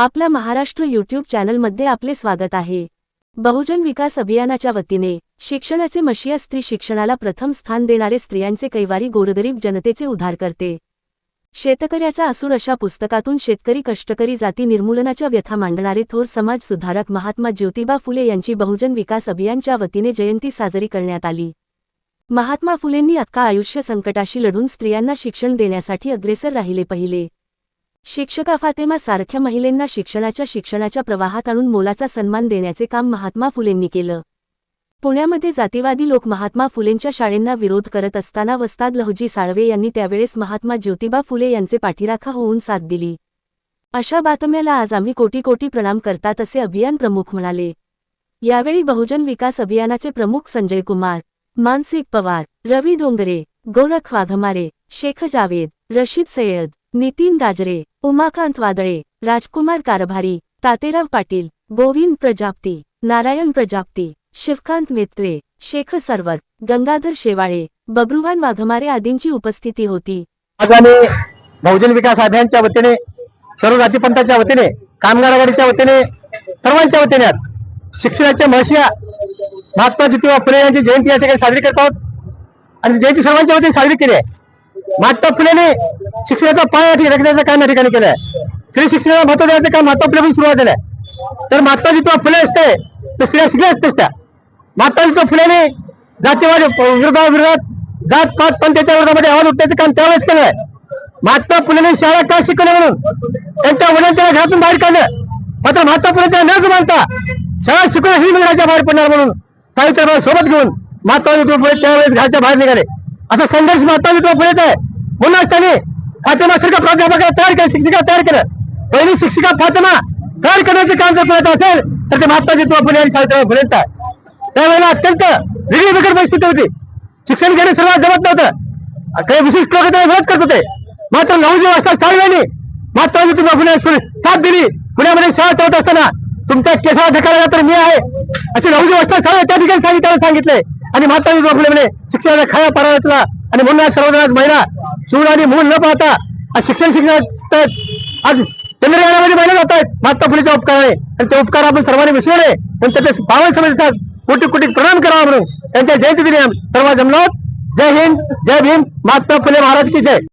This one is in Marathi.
आपल्या महाराष्ट्र यूट्यूब चॅनलमध्ये आपले स्वागत आहे. बहुजन विकास अभियानाच्या वतीने शिक्षणाचे मशिया स्त्री शिक्षणाला प्रथम स्थान देणारे स्त्रियांचे कैवारी गोरगरीब जनतेचे उद्धार करते. शेतकऱ्याचा असूड अशा पुस्तकातून शेतकरी कष्टकरी जाती निर्मूलनाच्या व्यथा मांडणारे थोर समाज सुधारक महात्मा ज्योतिबा फुले यांची बहुजन विकास अभियानच्या वतीने जयंती साजरी करण्यात आली. महात्मा फुलेंनी अख्खा आयुष्य संकटाशी लढून स्त्रियांना शिक्षण देण्यासाठी अग्रेसर राहिले पहिले. शिक्षका फातेमा सारख्या महिलेंना शिक्षणाच्या शिक्षणाच्या प्रवाहात आणून मोलाचा सन्मान देण्याचे काम महात्मा फुलेंनी केलं. पुण्यामध्ये जातीवादी लोक महात्मा फुलेंच्या शाळेंना विरोध करत असताना वस्ताद लहुजी साळवे यांनी त्यावेळेस महात्मा ज्योतिबा फुले यांचे पाठीराखा होऊन साथ दिली. अशा बातम्याला आज आम्ही कोटी कोटी प्रणाम करतात असे अभियान प्रमुख म्हणाले. यावेळी बहुजन विकास अभियानाचे प्रमुख संजय कुमार मानसिक पवार रवी डोंगरे गोरख वाघमारे शेख जावेद रशीद सय्यद नितीन दाजरे उमाकांत वादळे राजकुमार कारभारी तातेराव पाटील गोविंद प्रजापती नारायण प्रजापती शिवकांत मेत्रे शेख सरवर गंगाधर शेवाळे बब्रुवान वाघमारे आदींची उपस्थिती होती. आगामी बहुजन विकास आघाडीच्या वतीने सर्व जातीपंथाच्या वतीने कामगार आघाडीच्या वतीने सर्वांच्या वतीने शिक्षणाच्या महर्षिया महात्मा ज्योतिबा फुले यांची जयंती या ठिकाणी साजरी करत आहोत. आणि जयंती सर्वांच्या वतीने साजरी केली आहे. महात्मा फुलेने शिक्षणाचा पाय ठिकाणी रखण्याचं काम या ठिकाणी केलं आहे स्त्री शिक्षणाला महत्त्व देण्याचं काम महात्मा फुले सुरुवात झालं आहे तर महात्मा ज्योतिबा फुले असते तर स्त्रिया शिकल्या असतेच त्या. महात्मा ज्योतिबा फुलेने जातीवाद विरोधाविरोधात जात पात त्याच्या विरोधामध्ये आवाज उठण्याचं काम त्यावेळेस केलं आहे महात्मा फुलेने शाळा का शिकवल्या म्हणून? त्यांच्या वडिलांच्या घरातून बाहेर काढलं. मात्र महात्मा फुले त्या न जुमानता शाळा शिकवून ही घराच्या बाहेर पडणार म्हणून. सावित्रीबाई सोबत घेऊन महात्मा फुले त्यावेळेस घराच्या बाहेर निघाले. असा संघर्ष महात्मा ज्योतिबा फुलेचा आहे म्हणूनच त्यांनी फातिमा सारखा प्राध्यापकाला तयार केलं शिक्षिका तयार केलं. पहिली शिक्षिका फातिमा तयार करण्याचं काम जर करायचं असेल तर ते महात्मा ज्योतिबा फुले आणि सावित्रीबाई फुलेंचं आहे. त्यावेळेला अत्यंत वेगळी बिकट परिस्थिती होती. शिक्षण घेणे सर्वात जमत नव्हतं. काही विशिष्ट लोक त्याला विरोध करत होते. मात्र दिवस असतात साहेबांनी महात्मा ज्योतिबा फुले साथ दिली. पुण्यामध्ये शाळा चालत असताना तुमच्या केसाला ढकाला तर मी आहे. असे नवजी वाजता त्या ठिकाणी सांगितलं सांगितले. आणि महात्मा ज्योतिबा म्हणे शिक्षणाला खाया पारायचला आणि म्हणून आज सर्वजण महिला सूड आणि मूल न पाहता आज शिक्षण शिक्षणात आज चंद्रयानामध्ये महिला जात आहेत. महात्मा फुलेच्या उपकाराने. आणि ते उपकार आपण सर्वांनी विसरले पण त्याचे पावन समजतात कोटी कोटी प्रणाम करावा म्हणून त्यांच्या जयंती दिनी सर्व जमलो जय हिंद जय भीम. महात्मा फुले महाराज की जय.